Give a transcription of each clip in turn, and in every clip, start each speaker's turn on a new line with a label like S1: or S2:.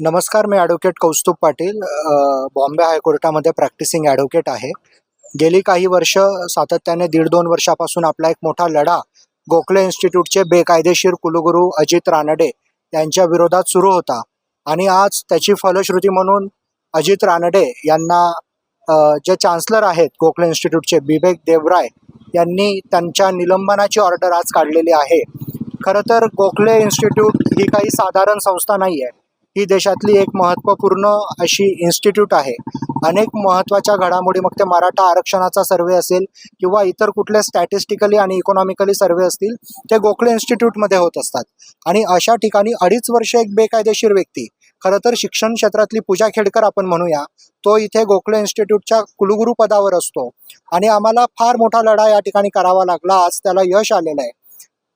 S1: नमस्कार मी ॲडव्होकेट कौस्तुभ पाटील बॉम्बे हायकोर्टामध्ये प्रॅक्टिसिंग ॲडव्होकेट आहे. गेली काही वर्ष सातत्याने दीड दोन वर्षापासून आपला एक मोठा लढा गोखले इन्स्टिट्यूटचे बेकायदेशीर कुलगुरू अजित रानडे यांच्या विरोधात सुरू होता. आणि आज त्याची फलश्रुती म्हणून अजित रानडे यांना जे चान्सलर आहेत गोखले इन्स्टिट्यूटचे बिबेक देवराय यांनी त्यांच्या निलंबनाची ऑर्डर आज काढलेली आहे. खरं तर गोखले इन्स्टिट्यूट ही काही साधारण संस्था नाही आहे ही देशातली एक महत्त्वपूर्ण अशी इन्स्टिट्यूट आहे. अनेक महत्त्वाच्या घडामोडी मग ते मराठा आरक्षणाचा सर्वे असेल किंवा इतर कुठले स्टॅटिस्टिकली आणि इकॉनॉमिकली सर्वे असतील ते गोखले इन्स्टिट्यूटमध्ये होत असतात. आणि अशा ठिकाणी अडीच वर्ष एक बेकायदेशीर व्यक्ती खरं तर शिक्षण क्षेत्रातली पूजा खेडकर आपण म्हणूया तो इथे गोखले इन्स्टिट्यूटच्या कुलगुरू पदावर असतो. आणि आम्हाला फार मोठा लढा या ठिकाणी करावा लागला आज त्याला यश आलेलं आहे.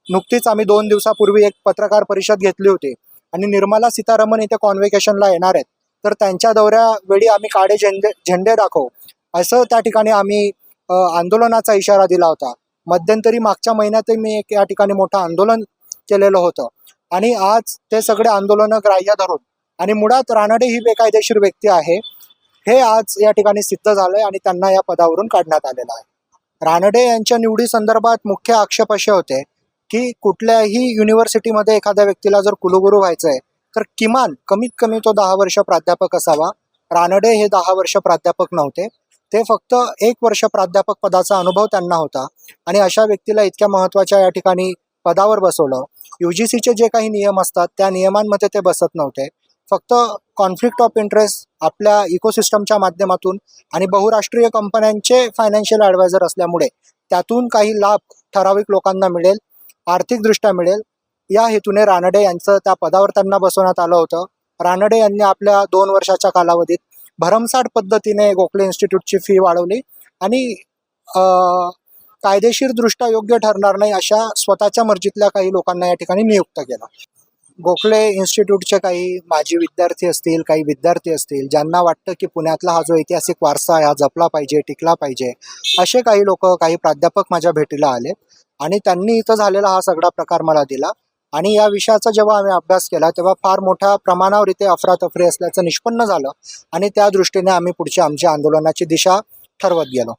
S1: नुकतीच आम्ही दोन दिवसापूर्वी एक पत्रकार परिषद घेतली होती. आणि निर्मला सीतारामन इथे कॉन्व्हेकेशनला येणार आहेत. तर त्यांच्या दौऱ्यावेळी आम्ही काळे झेंडे झेंडे दाखवू. असं त्या ठिकाणी आम्ही आंदोलनाचा इशारा दिला होता. मध्यंतरी मागच्या महिन्यातही मी एक या ठिकाणी मोठं आंदोलन केलेलं होतं. आणि आज ते सगळे आंदोलनं ग्राह्य धरून आणि मुळात रानडे ही बेकायदेशीर व्यक्ती आहे. हे आज या ठिकाणी सिद्ध झालंय आणि त्यांना या पदावरून काढण्यात आलेलं आहे. रानडे यांच्या निवडी संदर्भात मुख्य आक्षेप असे होते की कुठल्याही युनिव्हर्सिटीमध्ये एखाद्या व्यक्तीला जर कुलगुरू व्हायचं आहे तर किमान कमीत कमी तो दहा वर्ष प्राध्यापक असावा. रानडे हे दहा वर्ष प्राध्यापक नव्हते. ते फक्त एक वर्ष प्राध्यापक पदाचा अनुभव त्यांना होता. आणि अशा व्यक्तीला इतक्या महत्त्वाच्या या ठिकाणी पदावर बसवलं. यू जी सीचे जे काही नियम असतात त्या नियमांमध्ये ते बसत नव्हते. फक्त कॉन्फ्लिक्ट ऑफ इंटरेस्ट आपल्या इकोसिस्टमच्या माध्यमातून आणि बहुराष्ट्रीय कंपन्यांचे फायनान्शियल ॲडवायझर असल्यामुळे त्यातून काही लाभ ठराविक लोकांना मिळेल. आर्थिकदृष्ट्या मिळेल. या हेतूने रानडे यांचं त्या पदावर त्यांना बसवण्यात आलं होतं. रानडे यांनी आपल्या दोन वर्षाच्या कालावधीत भरमसाठ पद्धतीने गोखले इन्स्टिट्यूटची फी वाढवली आणि कायदेशीरदृष्ट्या योग्य ठरणार नाही अशा स्वतःच्या मर्जीतल्या काही लोकांना या ठिकाणी नियुक्त केलं. गोखले इन्स्टिट्यूटचे काही माजी विद्यार्थी असतील काही विद्यार्थी असतील ज्यांना वाटतं की पुण्यातला हा जो ऐतिहासिक वारसा आहे हा जपला पाहिजे टिकला पाहिजे असे काही लोक काही प्राध्यापक माझ्या भेटीला आले आणि त्यांनी इथं झालेला हा सगळा प्रकार मला दिला. आणि या विषयाचा जेव्हा आम्ही अभ्यास केला तेव्हा फार मोठ्या प्रमाणावर इथे अफरातफरी असल्याचं निष्पन्न झालं. आणि त्या दृष्टीने आम्ही पुढच्या आमच्या आंदोलनाची दिशा ठरवत गेलो.